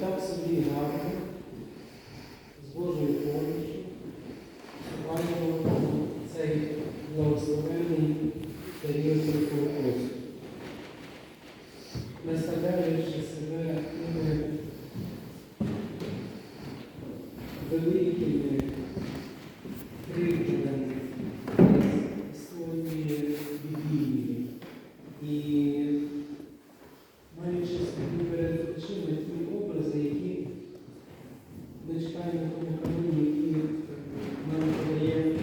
так собі гарно, з Божою поміччю, в цей благословенний період Великого наставляючи себе тими великими кривдами своєї біблії і маючи собі перед очима ті образи, які ми читаємо в тому каноні, які нам подає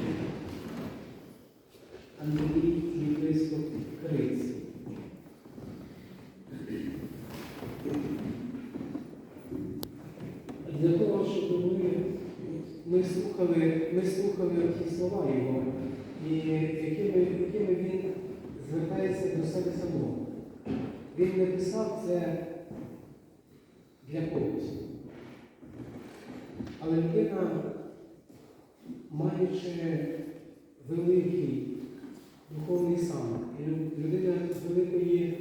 Андрій єпископ Криць. Для того, щоб ми, ми слухали, ми слухали ті слова його, і якими, якими він звертається до себе самого. Він не писав це для когось. Але людина, маючи великий духовний сан, людина з великої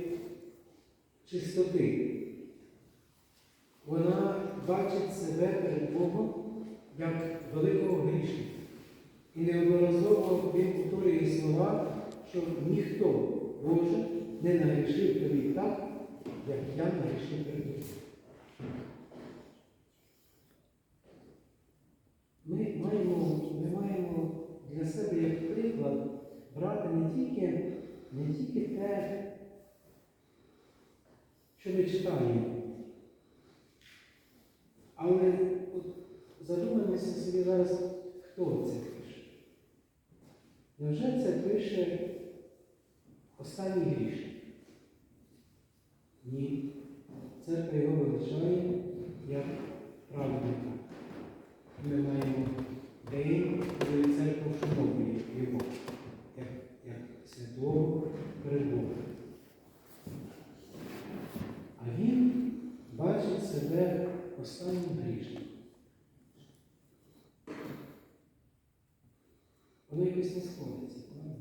чистоти, бачить себе перед Богом як великого грішника. І неодноразово він повторює слова, що ніхто Боже не нагрішив тобі так, як я нагрішив перед тобою. Ми маємо, ми маємо для себе як приклад брати не тільки, не тільки те, що ми читаємо, але от задумаємося собі зараз, хто це пише. Невже це пише останній грішник? Ні. Церква його величає як праведника. Ми маємо день, коли церква вшановує його як, як святого перед. А він бачить себе останнім грішником. Воно якось не сходиться, правда?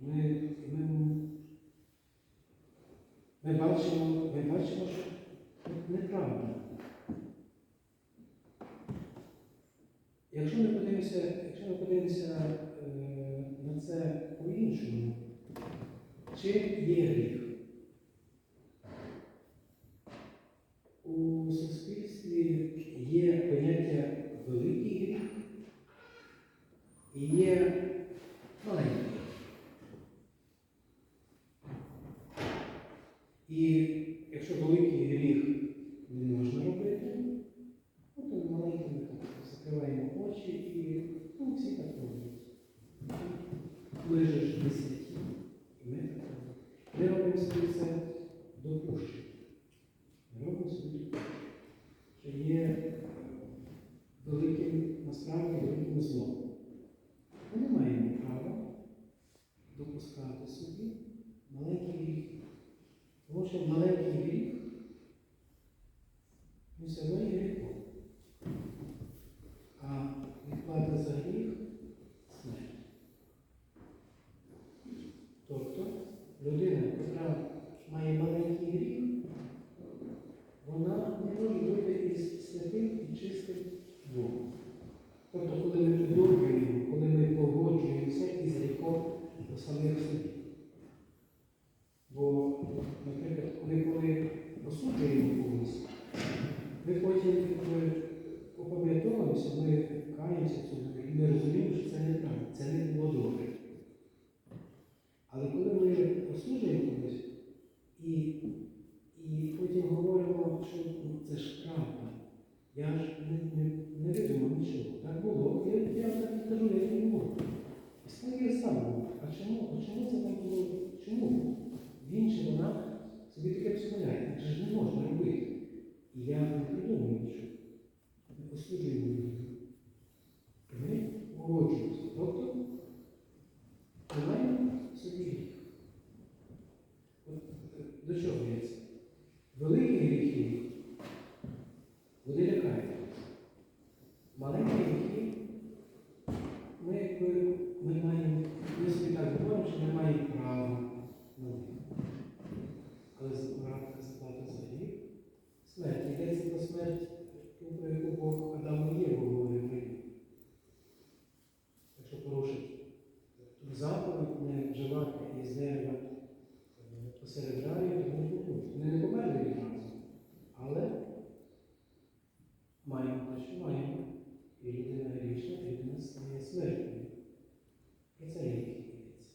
Ми, ми, ми бачимо, ми бачимо, що неправда. Якщо ми подивимося, якщо ми подивимося е, на це по-іншому, чи є гріх? У суспільстві є поняття великий гріх і є маленький. гріх. І якщо великий гріх не можна робити, ну, то маленький ми так закриваємо очі і ну, всі так роблять. Ми же ж не святі, і ми так робимо. Ми робимо собі це допущення. Ми робимо собі допущення, що є е, великим, насправді великим злом. Ми не маємо права допускати собі маленький гріх. Тому що маленький гріх він все одно є гріхом. А відплата за гріх смерть. Тобто людина, яка має маленький гріх, вона не може бути із святим і чистим Богом. Тобто, коли ми підроблюємо, коли ми погоджуємося із гріхом до самих собі. Бо, наприклад, коли, коли осуджуємо когось, ми потім е, опам'ятовуємося, ми каємося в цьому, і ми розуміємо, що це неправильно, це не було добре. Але коли ми осуджуємо когось і, і потім говоримо, що ну, це ж правда, я ж не, не, не видумав нічого. Так було, я, я так кажу, як не було. І я сам. А чому? А чому це так було? Чому? Він чи вона собі таке дозволяє. Це ж не можна робити. І я не придумую нічого. Ми осуджуємо людину. І ми погоджуємося. Тобто, ми маємо собі гріх. От, е, До чого я це? Великі гріхи вони лякають. Маленькі гріхи ми, якби, ми маємо, ми собі так говоримо, що ми маємо право на них. Але заплата заплата за гріх смерть. Йдеться про смерть посеред раю, тому що тут. Вони не померли відразу. Але маємо те, що маємо. І людина грішна, і людина стає смертною. Про це є йдеться.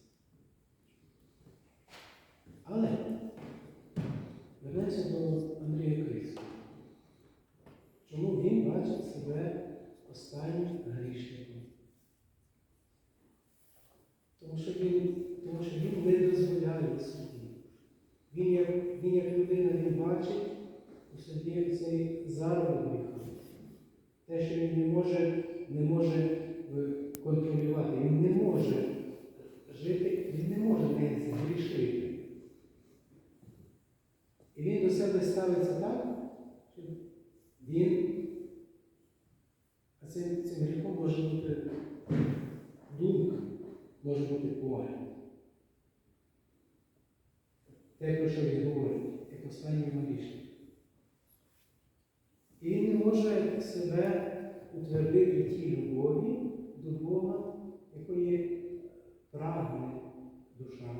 Але вернемося до Андрія Крису. Чому він бачить себе останнім грішником? Тому що він, тому що він не дозволяє собі. Він як, людина він бачить у собі цей гріха. Те, що він не може, не може е, контролювати, він не може жити, він не може не згрішити. І він до себе ставиться так, що він, цим, цим гріхом може бути думка, може бути погляд. Те, про що він говорить, як останній грішник. І не може себе утвердити в тій любові до Бога, якої прагне душа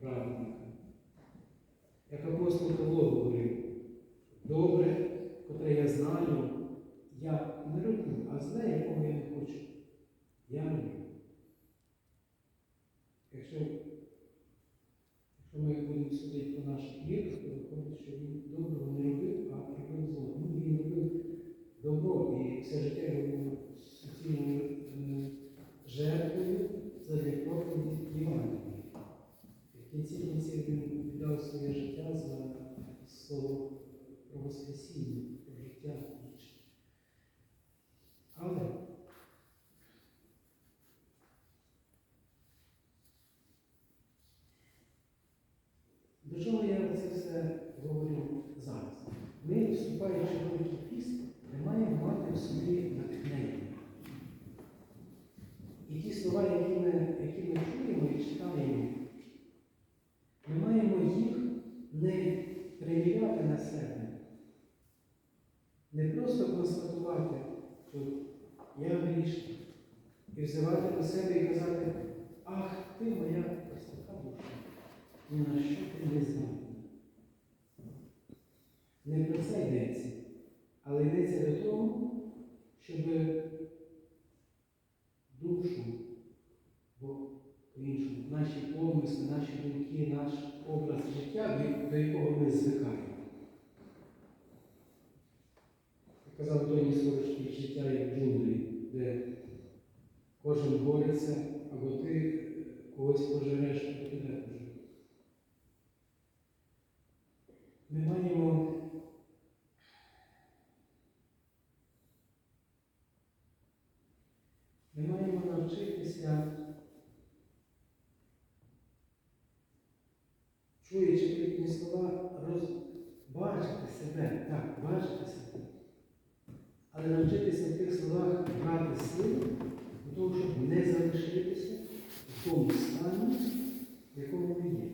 праведника. Як апостол Павло говорив, добре, котре я знаю, я не роблю, а зле, якого я не хочу. Я роблю. Якщо, якщо ми будемо судити про наш гріх, то виходить, що він доброго не робив, а робив зло. Ну, він робив добро і все життя його було суцільною е, жертвою задля проповіді Євангелії. В кінці кінців він віддав своє життя за слово про Воскресіння, про життя вічне. Але до чого я це все говорю зараз? Вступаючи в Великий піст, ми маємо мати в собі натхнення. І ті слова, які ми, які ми чуємо і читаємо, ми маємо їх не приміряти на себе, не просто констатувати, що я грішний, і взивати до себе і казати, ах, ти моя простота душа, ні на що ти не знав. Не про це йдеться, але йдеться до того, щоб душу, бо по-іншому, наші помисли, наші думки, наш образ життя, до- якого ми звикаємо. Казав Тоні Сорочкий, життя як джунглі, де кожен бореться, або ти когось пожереш, або тебе пожереш. Ми маємо Ми маємо навчитися, подібні слова, розбачити себе, так, бачити себе, але навчитися в тих словах брати силу для того, щоб не залишитися в тому стані, в якому ми є.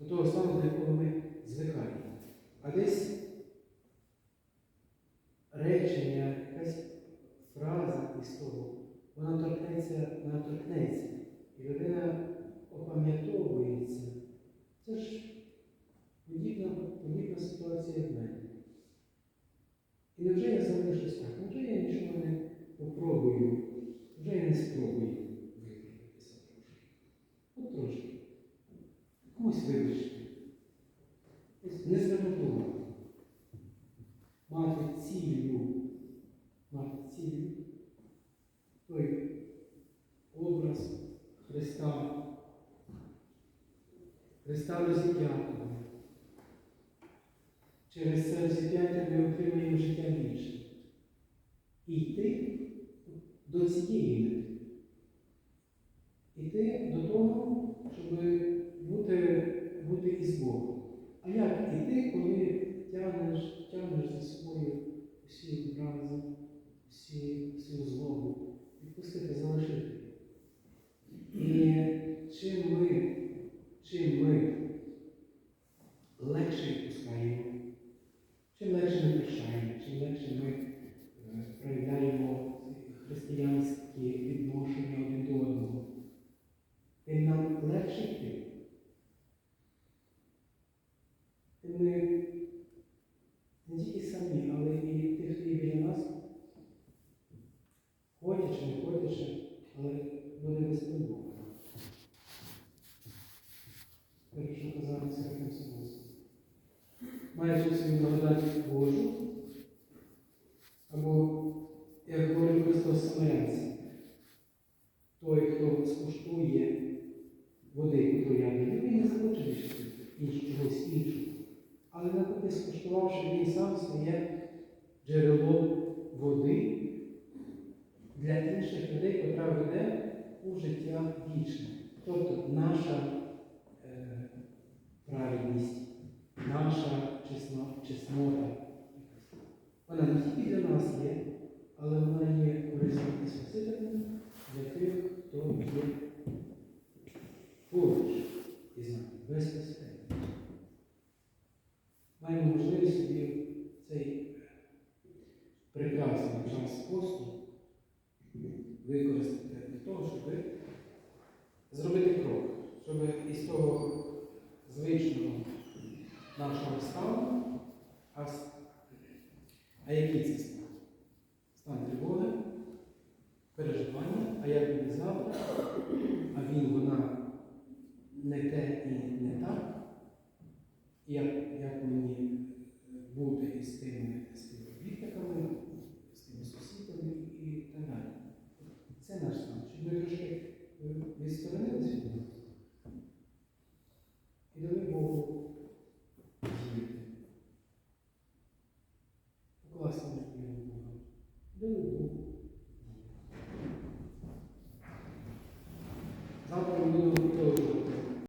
До того стану, до якого ми звикаємо. А десь речення, якась фраза із того, вона торкнеться, вона торкнеться. І людина опам'ятовується. Це ж подібна, подібна ситуація в мене. І невже я залишусь так? Невже я нічого не попробую? Вже я не спробую Через це розіп'яття ми отримаємо життя вічне. І йти до цієї мети. Іти до того, щоб бути, бути із Богом. А як іти, коли тягнеш, тягнеш за собою всі образи, всі, всю злобу, відпустити, залишити. І чим ми легше відпускаємо, чим легше ми прощаємо, чим легше ми е, проявляємо християнські відношення один до одного, тим нам легше легше йти. І ми не тільки самі, але і ті, хто біля нас, хочеш, не хочеш, але буде безпомогу. Так що казав Серафим Симонський. Маючи свою благодать Божу, або, як говорив Христос Самарянці, той, хто скуштує води, яку я даю, він не захоче чогось іншого. Але навпаки, скуштувавши, він сам стає джерело води для інших людей, котра веде у життя вічне. Тобто наша е, праведність, наша чеснота. Вона не тільки для нас є,